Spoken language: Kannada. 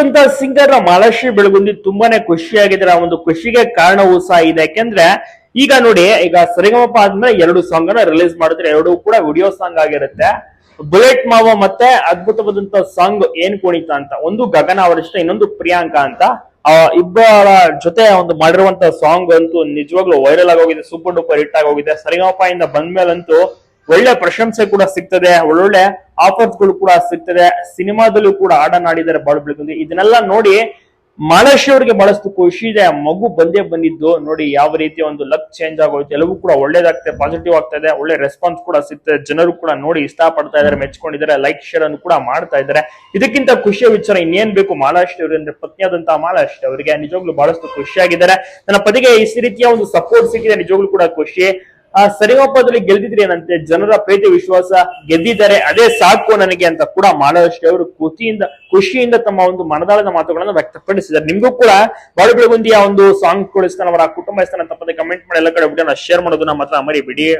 ಅದ್ಭುತವಾದಂತ ಸಿಂಗರ್ ಮಹಾಲಕ್ಷ್ಮಿ ಬೆಳಗುಂದಿ ತುಂಬಾನೇ ಖುಷಿಯಾಗಿದ್ದಾರೆ ಆ ಒಂದು ಖುಷಿಗೆ ಕಾರಣವೂ ಸಹ ಇದೆ. ಯಾಕೆಂದ್ರೆ ಈಗ ನೋಡಿ, ಈಗ ಸರಿಗಮಪ್ಪ ಆದ್ಮೇಲೆ ಎರಡು ಸಾಂಗ್ ಅನ್ನ ರಿಲೀಸ್ ಮಾಡಿದ್ರೆ ಎರಡು ಕೂಡ ವಿಡಿಯೋ ಸಾಂಗ್ ಆಗಿರುತ್ತೆ. ಬುಲೆಟ್ ಮಾವ ಮತ್ತೆ ಅದ್ಭುತವಾದಂತ ಸಾಂಗ್ ಏನ್ ಕುಣಿತ ಅಂತ, ಒಂದು ಗಗನ ಅವರಿಷ್ಟ, ಇನ್ನೊಂದು ಪ್ರಿಯಾಂಕಾ ಅಂತ, ಆ ಇಬ್ಬರ ಜೊತೆ ಒಂದು ಮಾಡಿರುವಂತ ಸಾಂಗ್ ಅಂತೂ ನಿಜವಾಗ್ಲೂ ವೈರಲ್ ಆಗೋಗಿದೆ ಸೂಪರ್ ಡೂಪರ್ ಹಿಟ್ ಆಗೋಗಿದೆ. ಸರಿಗಮಪ್ಪ ಇಂದ ಬಂದ್ಮೇಲಂತೂ ಒಳ್ಳೆ ಪ್ರಶಂಸೆ ಕೂಡ ಸಿಗ್ತದೆ, ಒಳ್ಳೊಳ್ಳೆ ಆಫರ್ಸ್ಗಳು ಕೂಡ ಸಿಗ್ತದೆ. ಸಿನಿಮಾದಲ್ಲೂ ಕೂಡ ಆಡನಾಡಿದ್ದಾರೆ ಬಾಳು ಬೆಳಗುಂದಿ. ಇದನ್ನೆಲ್ಲ ನೋಡಿ ಮಹೇಶ್ ಅವರಿಗೆ ಬಹಳಷ್ಟು ಖುಷಿ ಇದೆ. ಮಗು ಬಂದೇ ಬಂದಿದ್ದು ನೋಡಿ ಯಾವ ರೀತಿ ಒಂದು ಲಕ್ ಚೇಂಜ್ ಆಗೋಯ್ತು. ಎಲ್ಲವೂ ಕೂಡ ಒಳ್ಳೇದಾಗ್ತದೆ ಪಾಸಿಟಿವ್ ಆಗ್ತಾ ಇದೆ ಒಳ್ಳೆ ರೆಸ್ಪಾನ್ಸ್ ಕೂಡ ಸಿಗ್ತದೆ. ಜನರು ಕೂಡ ನೋಡಿ ಇಷ್ಟ ಪಡ್ತಾ ಇದಾರೆ ಮೆಚ್ಕೊಂಡಿದ್ದಾರೆ. ಲೈಕ್ ಶೇರ್ ಅನ್ನು ಕೂಡ ಮಾಡ್ತಾ ಇದ್ದಾರೆ. ಇದಕ್ಕಿಂತ ಖುಷಿಯ ವಿಚಾರ ಇನ್ನೇನ್ ಬೇಕು? ಮಾಲಾಶ್ರೀ ಅವರು ಅಂದ್ರೆ ಪತ್ನಿಯಾದಂತಹ ಮಾಲಾಶ್ರೀ ಅವರಿಗೆ ನಿಜವಾಗ್ಲೂ ಬಹಳಷ್ಟು ಖುಷಿಯಾಗಿದ್ದಾರೆ. ನನ್ನ ಪತಿಗೆ ಈ ರೀತಿಯ ಒಂದು ಸಪೋರ್ಟ್ ಸಿಕ್ಕಿದೆ. ನಿಜವಾಗ್ಲೂ ಕೂಡ ಖುಷಿ. ಆ ಸರಿಗಮಪದಲ್ಲಿ ಗೆಲ್ದಿದ್ರೆ ಏನಂತೆ? ಜನರ ಪ್ರೀತಿ, ವಿಶ್ವಾಸ ಗೆದ್ದಿದ್ದಾರೆ, ಅದೇ ಸಾಕು ನನಗೆ ಅಂತ ಕೂಡ ಮಾಲಾಶ್ರೀ ಅವರು ಖುಷಿಯಿಂದ ಖುಷಿಯಿಂದ ತಮ್ಮ ಒಂದು ಮನದಾಳದ ಮಾತುಗಳನ್ನು ವ್ಯಕ್ತಪಡಿಸಿದ್ದಾರೆ. ನಿಮ್ಗೂ ಕೂಡ ಬಾಳು ಬೆಳಗುಂದಿಯ ಒಂದು ಸಾಂಗ್ ಕೊಡಿಸ್ತಾನೆ, ಅವರ ಕುಟುಂಬ ಇಸ್ತಾನೆ ತಪ್ಪದೆ ಕಮೆಂಟ್ ಮಾಡಿ, ಎಲ್ಲ ಕಡೆ ವಿಡಿಯೋನ ಶೇರ್ ಮಾಡೋದನ್ನ ಮಾತ್ರ ಮರಿಬಿಡಿ.